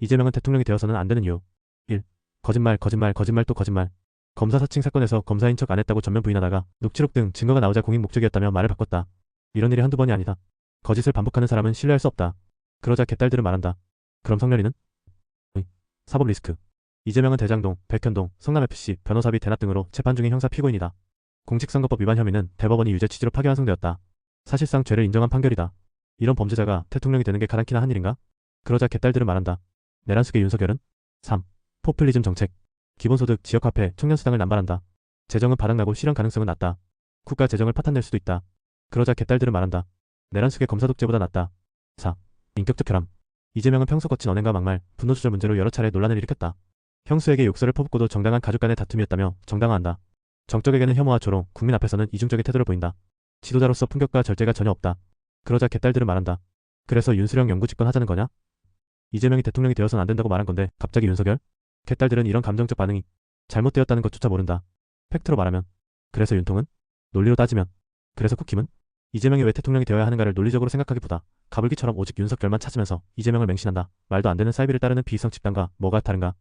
이재명은 대통령이 되어서는 안 되는 이유 1. 거짓말 거짓말 거짓말 또 거짓말 검사 사칭 사건에서 검사인 척 안 했다고 전면 부인하다가 녹취록 등 증거가 나오자 공익 목적이었다며 말을 바꿨다. 이런 일이 한두 번이 아니다. 거짓을 반복하는 사람은 신뢰할 수 없다. 그러자 개딸들은 말한다. 그럼 성렬이는? 의. 사법 리스크. 이재명은 대장동, 백현동, 성남FC, 변호사비 대납 등으로 재판 중인 형사 피고인이다. 공직선거법 위반 혐의는 대법원이 유죄 취지로 파기환송되었다. 사실상 죄를 인정한 판결이다. 이런 범죄자가 대통령이 되는 게 가당키나 한 일인가? 그러자 개딸들은 말한다. 내란숙의 윤석열은? 3. 포퓰리즘 정책. 기본소득, 지역화폐, 청년수당을 남발한다. 재정은 바닥나고 실현 가능성은 낮다. 국가 재정을 파탄낼 수도 있다. 그러자 개딸들은 말한다. 내란숙의 검사 독재보다 낫다. 4. 인격적 결함. 이재명은 평소 거친 언행과 막말, 분노 조절 문제로 여러 차례 논란을 일으켰다. 형수에게 욕설을 퍼붓고도 정당한 가족 간의 다툼이었다며 정당화한다. 정적에게는 혐오와 조롱, 국민 앞에서는 이중적인 태도를 보인다. 지도자로서 품격과 절제가 전혀 없다. 그러자 개딸들은 말한다. 그래서 윤수령 영구 집권 하자는 거냐? 이재명이 대통령이 되어서는 안 된다고 말한 건데 갑자기 윤석열? 개딸들은 이런 감정적 반응이 잘못되었다는 것조차 모른다. 팩트로 말하면 그래서 윤통은? 논리로 따지면 그래서 쿠킴은? 이재명이 왜 대통령이 되어야 하는가를 논리적으로 생각하기보다 가불기처럼 오직 윤석열만 찾으면서 이재명을 맹신한다. 말도 안 되는 사이비를 따르는 비이성 집단과 뭐가 다른가?